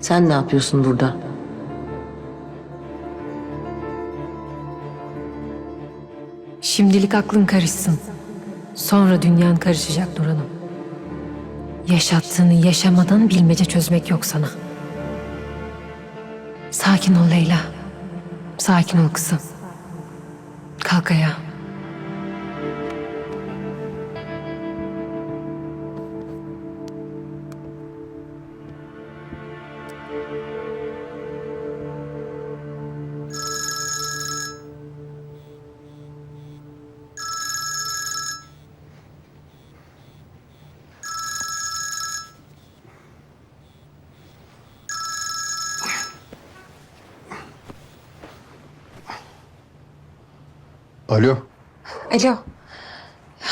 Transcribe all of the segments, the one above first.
Sen ne yapıyorsun burada? Şimdilik aklın karışsın. Sonra dünyan karışacak Nur Hanım. Yaşattığını yaşamadan bilmece çözmek yok sana. Sakin ol Leyla. Sakin ol kızım. Kalk ayağa. Alo.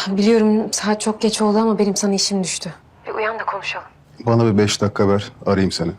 Biliyorum saat çok geç oldu ama benim sana işim düştü. Bir uyan da konuşalım. Bana bir beş dakika ver. Arayayım seni.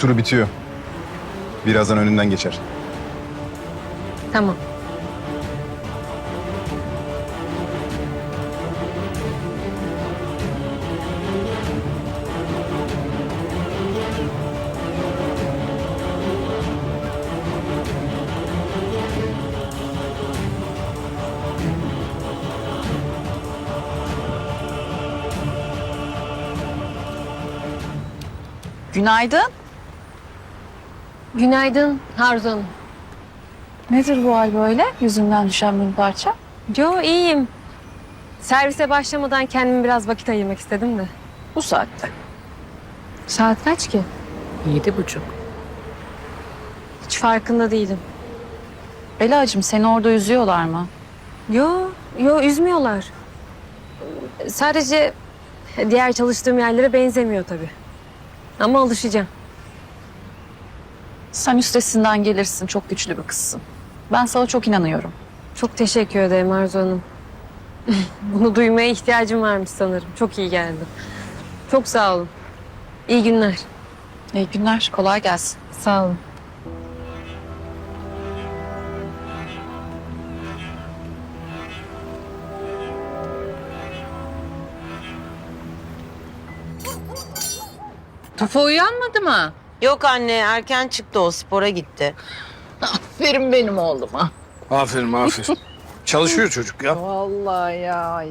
Turu bitiyor. Birazdan önünden geçer. Tamam. Günaydın. Günaydın Harun Hanım. Nedir bu hal böyle? Yüzümden düşen bir parça. Yo iyiyim. Servise başlamadan kendime biraz vakit ayırmak istedim de. Bu saatte. Saat kaç ki? Yedi buçuk. Hiç farkında değilim. Belacığım seni orada üzüyorlar mı? Yo, yo üzmüyorlar. Sadece diğer çalıştığım yerlere benzemiyor tabii. Ama alışacağım. Sen üstesinden gelirsin. Çok güçlü bir kızsın. Ben sana çok inanıyorum. Çok teşekkür ederim Arzu Hanım. Bunu duymaya ihtiyacım varmış sanırım. Çok iyi geldi. Çok sağ olun. İyi günler. İyi günler. Kolay gelsin. Sağ olun. Tufa uyanmadı mı? Yok anne erken çıktı o spora gitti. Aferin benim oğluma. Aferin aferin. Çalışıyor çocuk ya. Vallahi ya.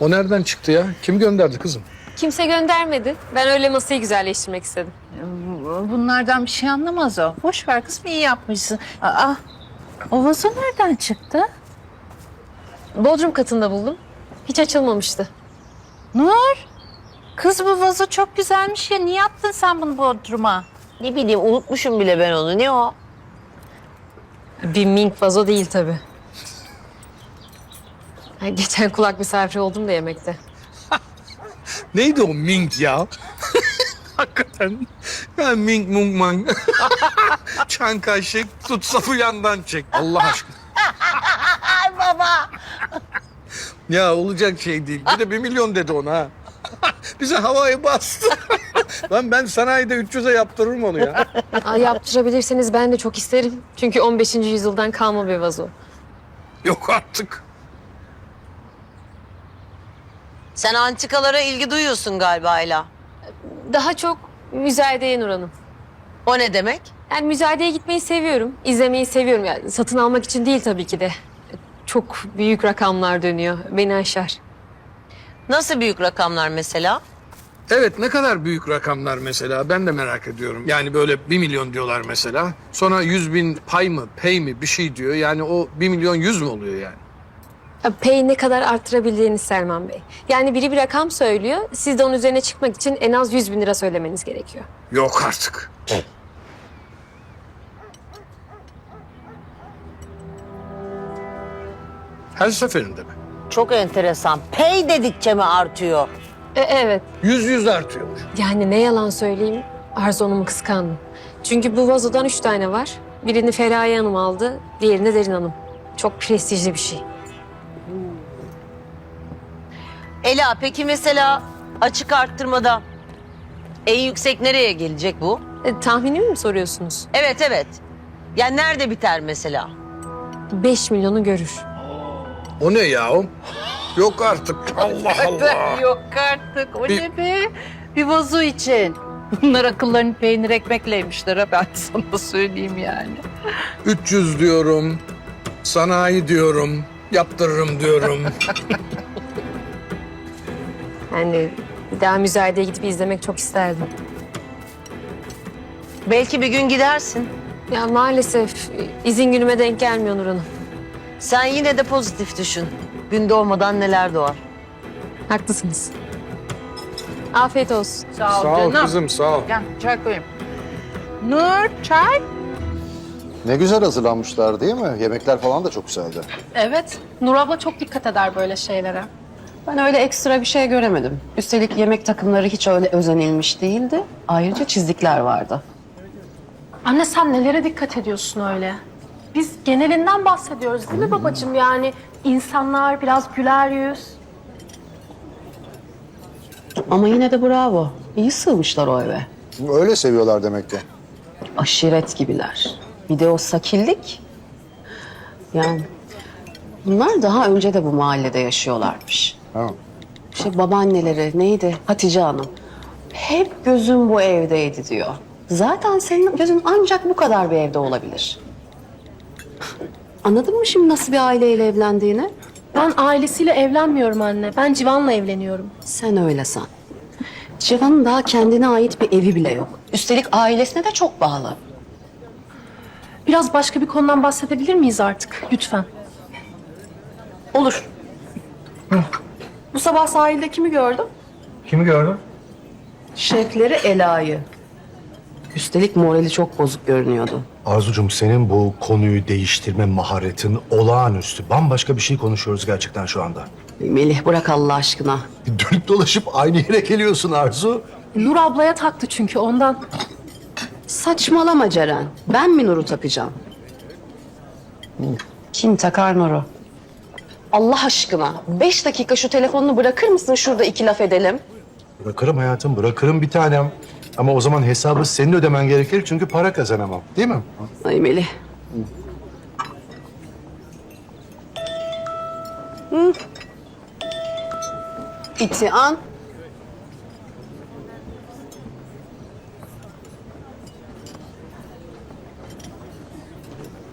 O nereden çıktı ya? Kim gönderdi kızım? Kimse göndermedi. Ben öyle masayı güzelleştirmek istedim. Bunlardan bir şey anlamaz o. Boş ver kızım iyi yapmışsın. Aa, o vazo nereden çıktı? Bodrum katında buldum. Hiç açılmamıştı. Nur. Kız bu vazo çok güzelmiş ya. Niye attın sen bunu Bodrum'a? Ne bileyim unutmuşum bile ben onu. Ne o? Bir mink vazo değil tabii. Ay, Geçen kulak misafiri oldum da yemekte. Neydi o Ming ya? Hakikaten. Ya Ming Mung Mang. Çan kaşık tut sapı yandan çek. Allah aşkına. Ay baba. ya olacak şey değil. Bir de bir milyon dedi ona ha. Bize havayı bastı. Lan ben sanayide 300'e yaptırırım onu ya. Aa, yaptırabilirseniz ben de çok isterim. Çünkü 15. yüzyıldan kalma bir vazo. Yok artık. Sen antikalara ilgi duyuyorsun galiba Ela. Daha çok müzayedeye Nur Hanım. O ne demek? Yani müzayedeye gitmeyi seviyorum. izlemeyi seviyorum. Yani satın almak için değil tabii ki de. Çok büyük rakamlar dönüyor. Beni aşar. Nasıl büyük rakamlar mesela? Evet ne kadar büyük rakamlar mesela ben de merak ediyorum. Yani böyle bir milyon diyorlar mesela. Sonra yüz bin pay mı pay mi bir şey diyor. Yani o bir milyon yüz mü oluyor yani? Pay'i ne kadar arttırabildiğiniz Selman Bey. Yani biri bir rakam söylüyor. Siz de onun üzerine çıkmak için en az 100 bin lira söylemeniz gerekiyor. Yok artık. Her seferinde mi? Çok enteresan. Pay dedikçe mi artıyor? E, evet. Yüz yüz artıyormuş. Yani ne yalan söyleyeyim Arzu Hanım'ı kıskandım. Çünkü bu vazodan üç tane var. Birini Feraye Hanım aldı, diğerini Derin Hanım. Çok prestijli bir şey. Ela peki mesela açık arttırmada en yüksek nereye gelecek bu? E, tahminimi mi soruyorsunuz? Evet evet. Yani nerede biter mesela? 5 milyonu görür. O ne ya? Yok artık. Allah Allah. Yok artık. O Bir- ne be? Bir vazo için. Bunlar akıllarını peynir ekmekle yemişler ha ben sana söyleyeyim yani. 300 diyorum. Sanayi diyorum. Yaptırırım diyorum. Yani bir daha müzayedeye gidip izlemek çok isterdim. Belki bir gün gidersin. Ya maalesef izin günüme denk gelmiyor Nur Hanım. Sen yine de pozitif düşün. Gün doğmadan neler doğar. Haklısınız. Afiyet olsun. Sağ ol sağ ol canım. kızım sağ ol. Gel çay koyayım. Nur çay. Ne güzel hazırlanmışlar değil mi? Yemekler falan da çok güzeldi. Evet. Nur abla çok dikkat eder böyle şeylere. Ben öyle ekstra bir şey göremedim. Üstelik yemek takımları hiç öyle özenilmiş değildi. Ayrıca çizikler vardı. Anne sen nelere dikkat ediyorsun öyle? Biz genelinden bahsediyoruz değil mi babacığım? Yani insanlar biraz güler yüz. Ama yine de bravo. İyi sığmışlar o eve. Öyle seviyorlar demek ki. Aşiret gibiler. Bir de o sakillik. Yani bunlar daha önce de bu mahallede yaşıyorlarmış. Ha. İşte babaanneleri neydi? Hatice Hanım. Hep gözüm bu evdeydi diyor. Zaten senin gözün ancak bu kadar bir evde olabilir. Anladın mı şimdi nasıl bir aileyle evlendiğini? Ben ailesiyle evlenmiyorum anne. Ben Civan'la evleniyorum. Sen öyle san. Civan'ın daha kendine ait bir evi bile yok. Üstelik ailesine de çok bağlı. Biraz başka bir konudan bahsedebilir miyiz artık? Lütfen. Olur. Bu sabah sahilde kimi gördüm? Kimi gördün? Şefleri Ela'yı. Üstelik morali çok bozuk görünüyordu. Arzucum senin bu konuyu değiştirme maharetin olağanüstü. Bambaşka bir şey konuşuyoruz gerçekten şu anda. Melih bırak Allah aşkına. Dönüp dolaşıp aynı yere geliyorsun Arzu. Nur ablaya taktı çünkü ondan. Saçmalama Ceren. Ben mi Nur'u takacağım? Kim takar Nur'u? Allah aşkına beş dakika şu telefonunu bırakır mısın şurada iki laf edelim? Bırakırım hayatım, bırakırım bir tanem. Ama o zaman hesabı senin ödemen gerekir çünkü para kazanamam. Değil mi? Ay Melih. Hı. İti an.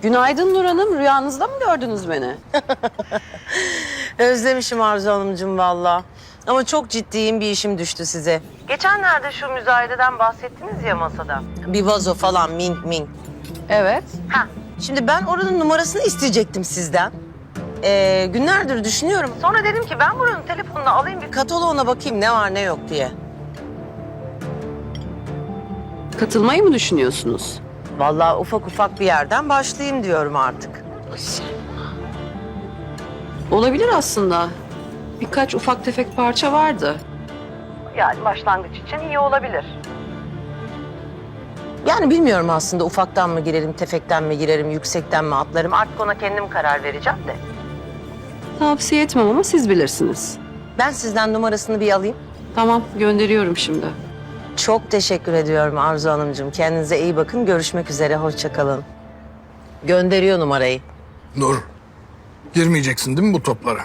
Günaydın Nur Hanım. Rüyanızda mı gördünüz beni? Özlemişim Arzu Hanımcığım valla. Ama çok ciddiyim bir işim düştü size. Geçenlerde şu müzayededen bahsettiniz ya masada. Bir vazo falan mink mink. Evet. Ha, şimdi ben oranın numarasını isteyecektim sizden. Ee, günlerdir düşünüyorum. Sonra dedim ki ben buranın telefonunu alayım bir kataloğuna bakayım ne var ne yok diye. Katılmayı mı düşünüyorsunuz? Vallahi ufak ufak bir yerden başlayayım diyorum artık. Olabilir aslında. Birkaç ufak tefek parça vardı. Yani başlangıç için iyi olabilir. Yani bilmiyorum aslında ufaktan mı girerim, tefekten mi girerim, yüksekten mi atlarım. Artık ona kendim karar vereceğim de. Tavsiye etmem ama siz bilirsiniz. Ben sizden numarasını bir alayım. Tamam, gönderiyorum şimdi. Çok teşekkür ediyorum Arzu Hanımcığım. Kendinize iyi bakın. Görüşmek üzere. Hoşça kalın. Gönderiyor numarayı. Nur. Girmeyeceksin değil mi bu toplara?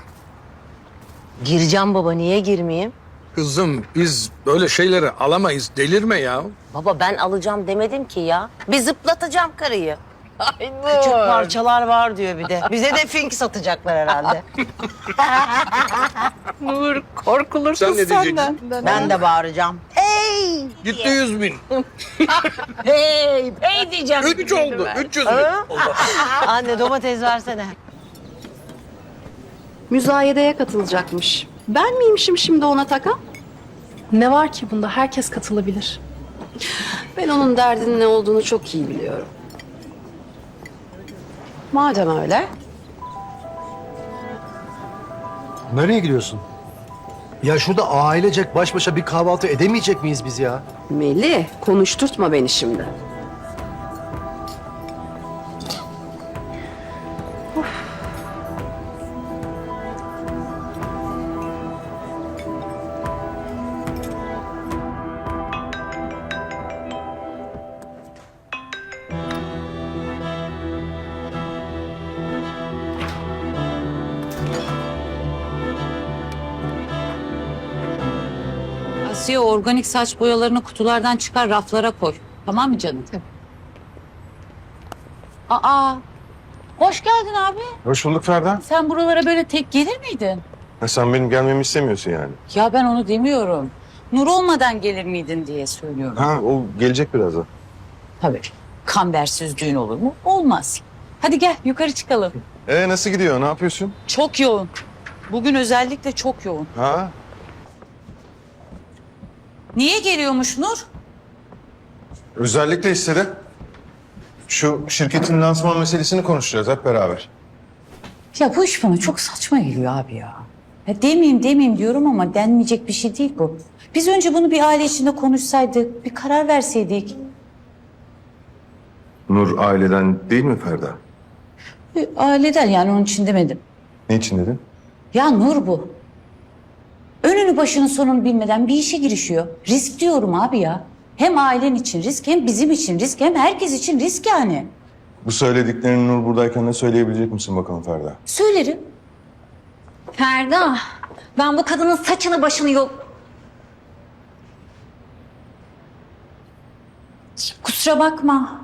Gireceğim baba. Niye girmeyeyim? Kızım biz böyle şeyleri alamayız. Delirme ya. Baba ben alacağım demedim ki ya. Bir zıplatacağım karıyı. Ay. Küçük parçalar var diyor bir de. Bize de fink satacaklar herhalde. Nur korkulursun Sen ne diyeceksin? senden. ben de bağıracağım. Hey! Gitti yüz bin. Hey! Hey diyeceğim. Üç oldu. Üç yüz bin. Anne domates versene. Müzayedeye katılacakmış. Ben miymişim şimdi ona takan? Ne var ki bunda? Herkes katılabilir. Ben onun derdinin ne olduğunu çok iyi biliyorum. Madem öyle, Nereye gidiyorsun? Ya şurada ailecek baş başa bir kahvaltı edemeyecek miyiz biz ya? Melih konuşturtma beni şimdi. Asiye organik saç boyalarını kutulardan çıkar raflara koy. Tamam mı canım? Aa. Hoş geldin abi. Hoş bulduk Ferda. Sen buralara böyle tek gelir miydin? Ha, sen benim gelmemi istemiyorsun yani. Ya ben onu demiyorum. Nur olmadan gelir miydin diye söylüyorum. Ha o gelecek birazdan. Tabii. Kambersiz düğün olur mu? Olmaz. Hadi gel yukarı çıkalım. Ee nasıl gidiyor? Ne yapıyorsun? Çok yoğun. Bugün özellikle çok yoğun. Ha? Niye geliyormuş Nur? Özellikle istedi. Şu şirketin lansman meselesini konuşacağız hep beraber. Ya bu iş bana çok saçma geliyor abi ya. ya demeyeyim demeyeyim diyorum ama denmeyecek bir şey değil bu. Biz önce bunu bir aile içinde konuşsaydık, bir karar verseydik. Nur aileden değil mi Ferda? E, Aileden yani onun için demedim. Ne için dedin? Ya Nur bu. Önünü başını sonunu bilmeden bir işe girişiyor. Risk diyorum abi ya. Hem ailen için risk, hem bizim için risk, hem herkes için risk yani. Bu söylediklerini Nur buradayken de söyleyebilecek misin bakalım Ferda? Söylerim. Ferda, ben bu kadının saçını başını yok... Kusura bakma.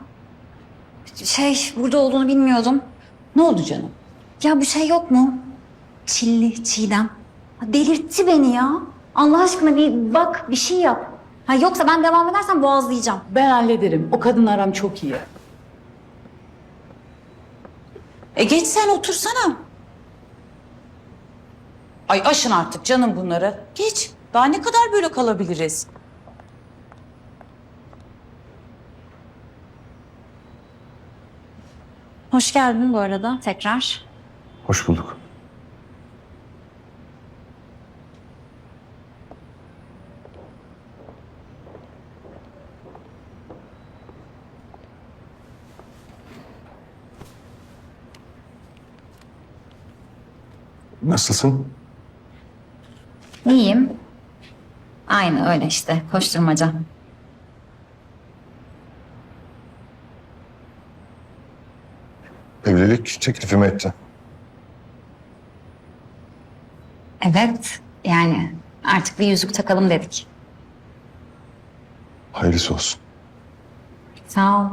Şey, burada olduğunu bilmiyordum. Ne oldu canım? Ya bir şey yok mu? Çilli, Çiğdem. Delirtti beni ya. Allah aşkına bir bak, bir şey yap. Ha, yoksa ben devam edersem boğazlayacağım. Ben hallederim. O kadın aram çok iyi. E geç sen otursana. Ay aşın artık canım bunları. Geç. Daha ne kadar böyle kalabiliriz? Hoş geldin bu arada tekrar. Hoş bulduk. Nasılsın? İyiyim. Aynı öyle işte, koşturmaca. Evlilik teklifimi etti. Evet, yani artık bir yüzük takalım dedik. Hayırlısı olsun. Sağ ol.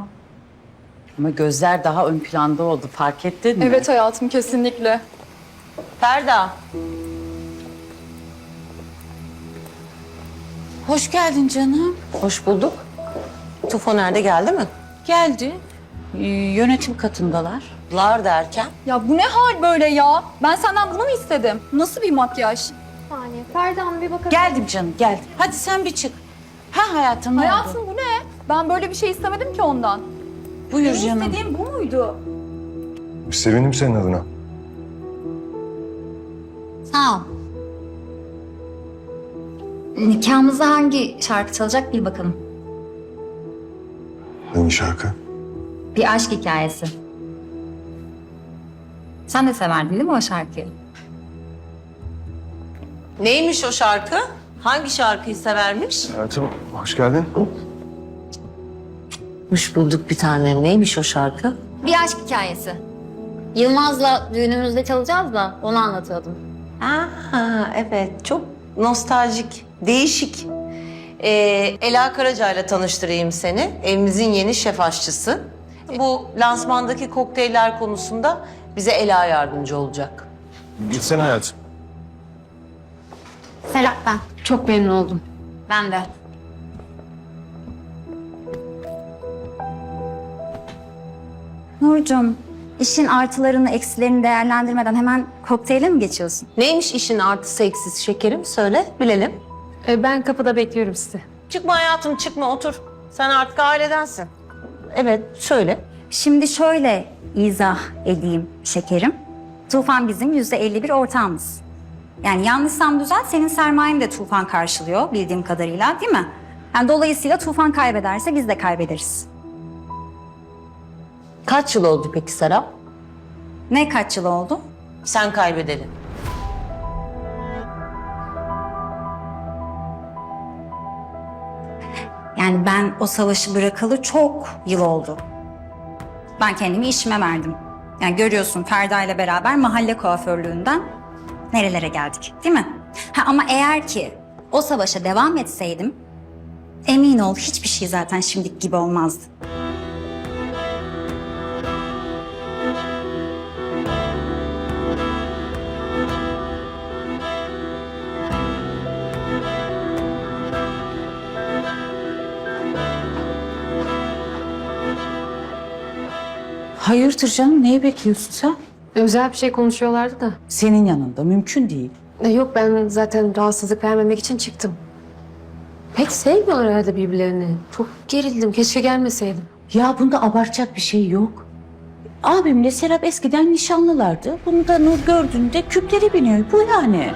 Ama gözler daha ön planda oldu fark ettin mi? Evet hayatım kesinlikle. Ferda. Hoş geldin canım. Hoş bulduk. Tufo nerede geldi mi? Geldi. Ee, yönetim katındalar. Lar derken. Ya bu ne hal böyle ya? Ben senden bunu mu istedim? Nasıl bir makyaj? saniye. Ferda Hanım bir bakabilir Geldim canım geldim. Hadi sen bir çık. Ha hayatım ne oldu? Hayatım bu ne? Ben böyle bir şey istemedim ki ondan. Buyur canım. İstediğim bu muydu? Sevindim senin adına. Sağ ol. Nikahımızda hangi şarkı çalacak bir bakalım. Hangi şarkı? Bir aşk hikayesi. Sen de severdin değil mi o şarkıyı? Neymiş o şarkı? Hangi şarkıyı severmiş? Hayatım hoş geldin. Hoş bulduk bir tanem. Neymiş o şarkı? Bir aşk hikayesi. Yılmaz'la düğünümüzde çalacağız da onu anlatıyordum. Aa, evet. Çok nostaljik, değişik. Ee, Ela Karaca ile tanıştırayım seni. Evimizin yeni şef aşçısı. Bu lansmandaki kokteyller konusunda bize Ela yardımcı olacak. Gitsene hayatım. Serap ben. Çok memnun oldum. Ben de. Nurcum, işin artılarını, eksilerini değerlendirmeden hemen kokteyle mi geçiyorsun? Neymiş işin artısı eksisi şekerim? Söyle, bilelim. Ee, ben kapıda bekliyorum sizi. Çıkma hayatım, çıkma. Otur. Sen artık ailedensin. Evet, söyle. Şimdi şöyle izah edeyim şekerim. Tufan bizim yüzde elli bir ortağımız. Yani yanlışsam düzelt senin sermayeni de Tufan karşılıyor bildiğim kadarıyla değil mi? Yani dolayısıyla Tufan kaybederse biz de kaybederiz. Kaç yıl oldu peki Serap? Ne kaç yıl oldu? Sen kaybedeli. Yani ben o savaşı bırakalı çok yıl oldu. Ben kendimi işime verdim. Yani görüyorsun Ferda ile beraber mahalle kuaförlüğünden nerelere geldik değil mi? Ha, ama eğer ki o savaşa devam etseydim emin ol hiçbir şey zaten şimdiki gibi olmazdı. Hayırdır canım neyi bekliyorsun sen? Özel bir şey konuşuyorlardı da. Senin yanında mümkün değil. E, yok ben zaten rahatsızlık vermemek için çıktım. Pek sevmiyorlar herhalde birbirlerini. Çok gerildim. Keşke gelmeseydim. Ya bunda abartacak bir şey yok. Abimle Serap eskiden nişanlılardı. Bunu da Nur gördüğünde küpleri biniyor. Bu yani.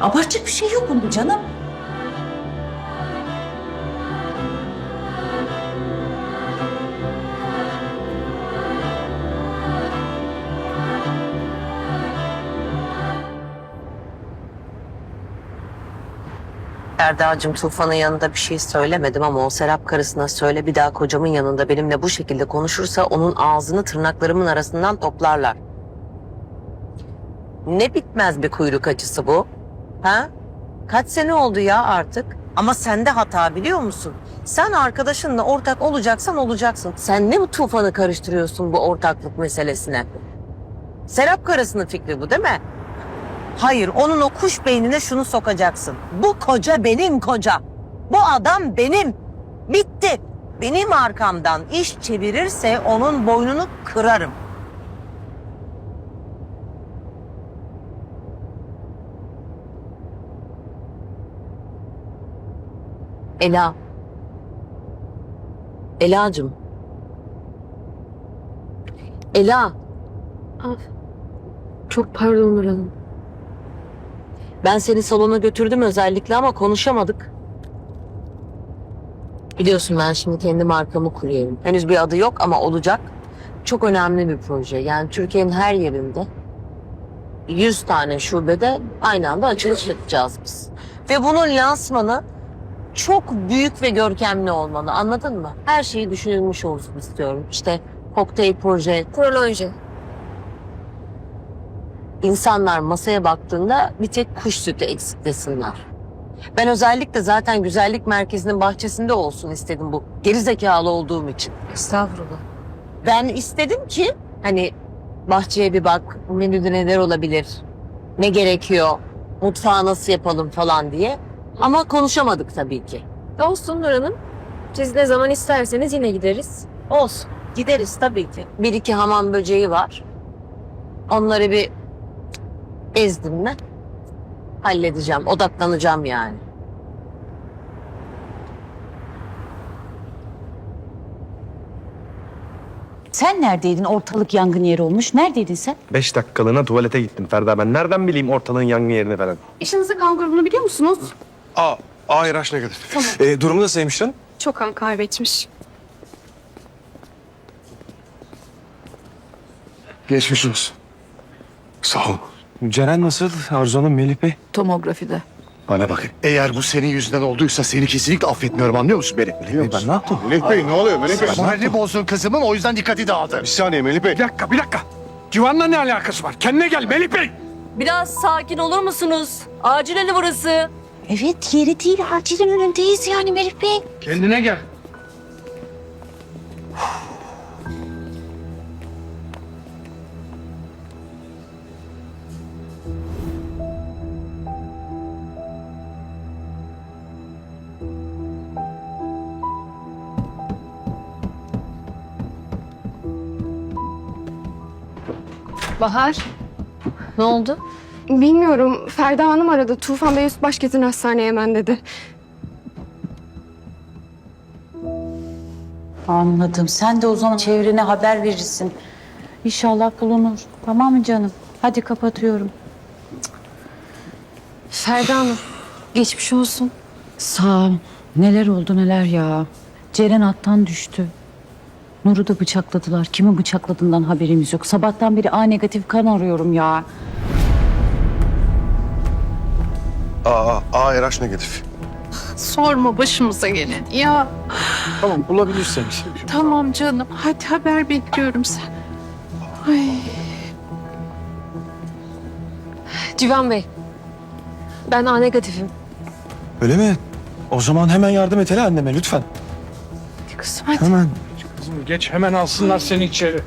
Abartacak bir şey yok bunda canım. Erdacığım Tufan'ın yanında bir şey söylemedim ama o Serap karısına söyle bir daha kocamın yanında benimle bu şekilde konuşursa onun ağzını tırnaklarımın arasından toplarlar. Ne bitmez bir kuyruk acısı bu? Ha? Kaç sene oldu ya artık? Ama sende hata biliyor musun? Sen arkadaşınla ortak olacaksan olacaksın. Sen ne bu Tufan'ı karıştırıyorsun bu ortaklık meselesine? Serap karısının fikri bu değil mi? Hayır, onun o kuş beynine şunu sokacaksın. Bu koca benim koca. Bu adam benim. Bitti. Benim arkamdan iş çevirirse onun boynunu kırarım. Ela. Elacığım. Ela. Çok pardon Nur Hanım. Ben seni salona götürdüm özellikle ama konuşamadık. Biliyorsun ben şimdi kendi markamı kuruyorum. Henüz bir adı yok ama olacak. Çok önemli bir proje. Yani Türkiye'nin her yerinde 100 tane şubede aynı anda açılış yapacağız biz. Ve bunun lansmanı çok büyük ve görkemli olmalı. Anladın mı? Her şeyi düşünülmüş olsun istiyorum. İşte kokteyl proje, Prolonje. İnsanlar masaya baktığında bir tek kuş sütü eksik desinler. Ben özellikle zaten güzellik merkezinin bahçesinde olsun istedim bu. Geri zekalı olduğum için. Estağfurullah. Ben istedim ki hani bahçeye bir bak, menüde neler olabilir, ne gerekiyor, mutfağı nasıl yapalım falan diye. Ama konuşamadık tabii ki. Olsun Nur Hanım. Siz ne zaman isterseniz yine gideriz. Olsun, gideriz tabii ki. Bir iki hamam böceği var. Onları bir ezdim mi halledeceğim, odaklanacağım yani. Sen neredeydin? Ortalık yangın yeri olmuş. Neredeydin sen? Beş dakikalığına tuvalete gittim Ferda. Ben nereden bileyim ortalığın yangın yerini falan. İşinizin kan grubunu biliyor musunuz? Aa, A RH negatif. Tamam. Ee, durumu nasıl hemşirem? Çok kan kaybetmiş. Geçmiş olsun. Sağ ol. Ceren nasıl? Arzu Hanım, Melih Bey? Tomografide. Bana bakın. Eğer bu senin yüzünden olduysa seni kesinlikle affetmiyorum anlıyor musun beni? Melih Bey ben ne yaptım? Melih Bey ne oluyor Melih Bey? Morali bozdun kızımın o yüzden dikkati dağıldı. Bir saniye Melih Bey. Bir dakika, bir dakika. Civan'la ne alakası var? Kendine gel Melih Bey. Biraz sakin olur musunuz? Acil eli burası. Evet yeri değil. Acilin önündeyiz yani Melih Bey. Kendine gel. Bahar. Ne oldu? Bilmiyorum. Ferda Hanım aradı. Tufan Bey üst baş getirin hastaneye hemen dedi. Anladım. Sen de o zaman çevrene haber verirsin. İnşallah bulunur. Tamam mı canım? Hadi kapatıyorum. Ferda Hanım, geçmiş olsun. Sağ ol. Neler oldu neler ya. Ceren attan düştü. Nur'u da bıçakladılar. Kimi bıçakladığından haberimiz yok. Sabahtan beri A negatif kan arıyorum ya. Aa, A RH negatif. Sorma başımıza gelen. Ya Tamam bulabilirsen. tamam canım. Hadi haber bekliyorum sen. Ay. Civan Bey, ben A negatifim. Öyle mi? O zaman hemen yardım et hele anneme lütfen. Kızım hadi. Hemen. Kızım geç hemen alsınlar seni içeri.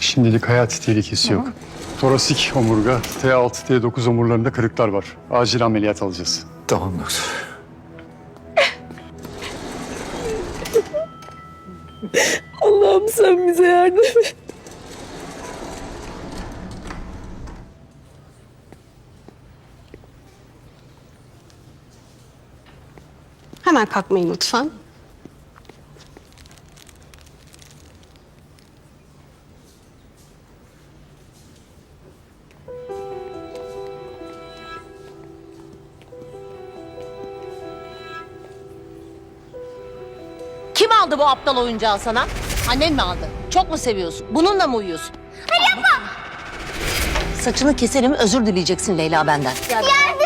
Şimdilik hayati tehlikesi yok. Torasik omurga, T6, T9 omurlarında kırıklar var. Acil ameliyat alacağız. Tamam doktor. Hemen kalkmayın lütfen. Kim aldı bu aptal oyuncağı sana? Annen mi aldı? Çok mu seviyorsun? Bununla mı uyuyorsun? Hayır yapma! Saçını keserim özür dileyeceksin Leyla benden. Yardım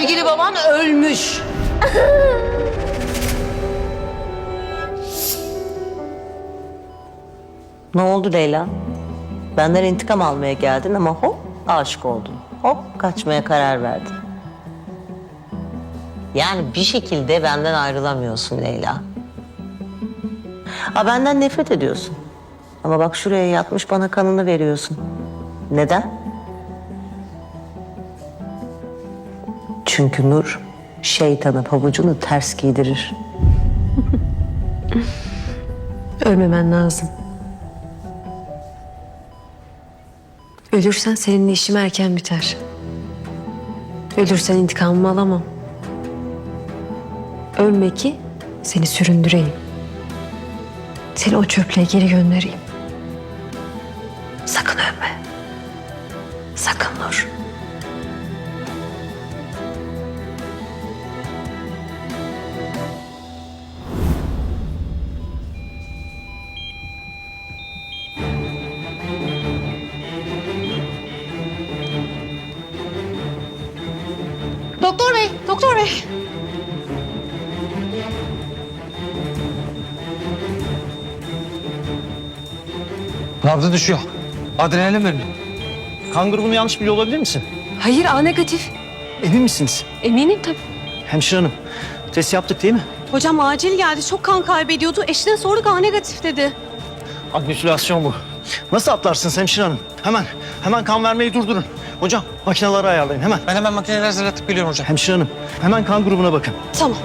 Sevgili baban ölmüş. ne oldu Leyla? Benden intikam almaya geldin ama hop aşık oldun. Hop kaçmaya karar verdin. Yani bir şekilde benden ayrılamıyorsun Leyla. Ha benden nefret ediyorsun. Ama bak şuraya yatmış bana kanını veriyorsun. Neden? Çünkü nur şeytana pabucunu ters giydirir. Ölmemen lazım. Ölürsen seninle işim erken biter. Ölürsen intikamımı alamam. Ölme ki seni süründüreyim. Seni o çöplüğe geri göndereyim. Nabzı düşüyor. Adrenalin verin. Kan grubunu yanlış biliyor olabilir misin? Hayır A negatif. Emin misiniz? Eminim tabii. Hemşire hanım. Test yaptık değil mi? Hocam acil geldi. Çok kan kaybediyordu. Eşine sorduk A negatif dedi. Admisülasyon bu. Nasıl atlarsınız hemşire hanım? Hemen, hemen kan vermeyi durdurun. Hocam makineleri ayarlayın hemen. Ben hemen makineleri hazırlatıp geliyorum hocam. Hemşire hanım hemen kan grubuna bakın. Tamam.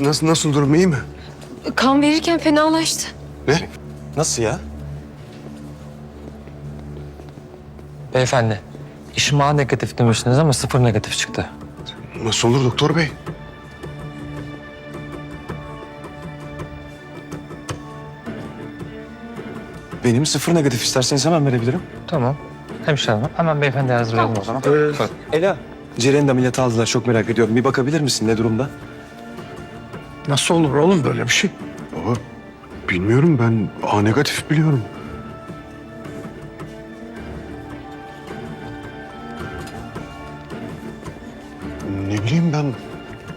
Nasıl, nasıl durum iyi mi? Kan verirken fenalaştı. Ne? Nasıl ya? Beyefendi, işim A negatif demiştiniz ama sıfır negatif çıktı. Nasıl olur doktor bey? Benim sıfır negatif isterseniz hemen verebilirim. Tamam. Hemşire hanım, hemen beyefendi hazırlayalım o zaman. Ela, Ceren'in de ameliyatı aldılar. Çok merak ediyorum. Bir bakabilir misin ne durumda? Nasıl olur oğlum böyle bir şey? Baba bilmiyorum ben A negatif biliyorum. Ne bileyim ben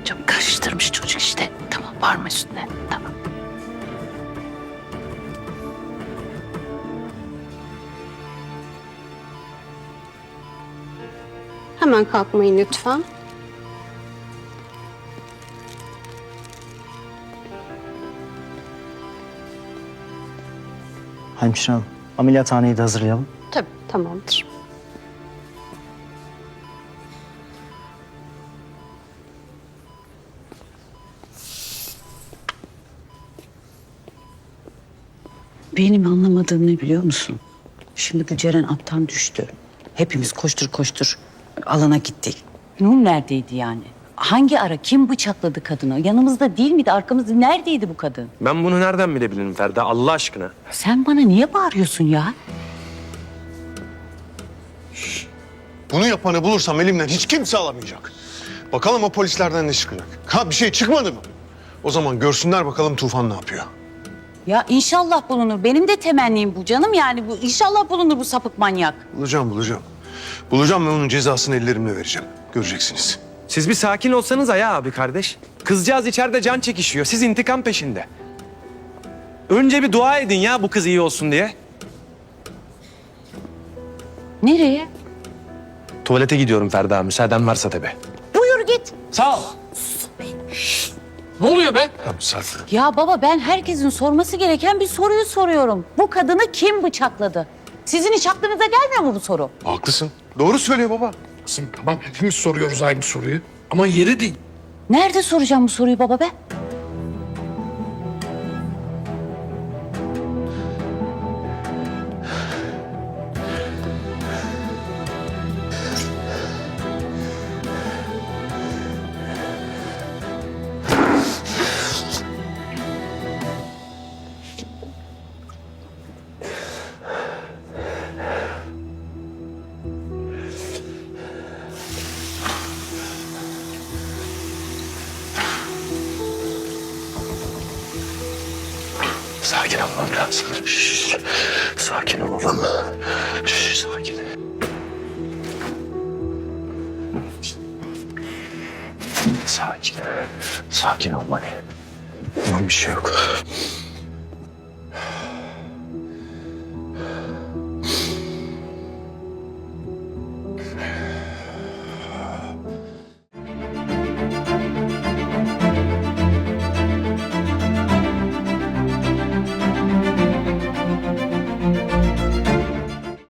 Canım karıştırmış çocuk işte. Tamam var mı üstüne? Tamam. Hemen kalkmayın lütfen. Hemşire hanım, ameliyathaneyi de hazırlayalım. Tabii tamamdır. Benim anlamadığım ne biliyor musun? Şimdi bu Ceren attan düştü. Hepimiz koştur koştur alana gittik. Nur neredeydi yani? Hangi ara kim bıçakladı kadını? Yanımızda değil miydi? Arkamızda neredeydi bu kadın? Ben bunu nereden bilebilirim Ferda Allah aşkına? Sen bana niye bağırıyorsun ya? bunu yapanı bulursam elimden hiç kimse alamayacak. Bakalım o polislerden ne çıkacak. Ha bir şey çıkmadı mı? O zaman görsünler bakalım Tufan ne yapıyor. Ya inşallah bulunur. Benim de temennim bu canım yani bu inşallah bulunur bu sapık manyak. Bulacağım bulacağım. Bulacağım ve onun cezasını ellerimle vereceğim. Göreceksiniz. Siz bir sakin olsanız ya abi kardeş. Kızcağız içeride can çekişiyor. Siz intikam peşinde. Önce bir dua edin ya bu kız iyi olsun diye. Nereye? Tuvalete gidiyorum Ferda müsaaden varsa tabii. Buyur git. Sağ ol. Ne oluyor be? Tamam sakin. Ya baba ben herkesin sorması gereken bir soruyu soruyorum. Bu kadını kim bıçakladı? Sizin hiç aklınıza gelmiyor mu bu soru? Haklısın. Doğru söylüyor baba. Kızım tamam hepimiz soruyoruz aynı soruyu. Ama yeri değil. Nerede soracağım bu soruyu baba ben? Sakin olmam lazım. Şş, sakin olalım. Şş, sakin. Sakin. Sakin ol Mani. Tamam bir şey yok.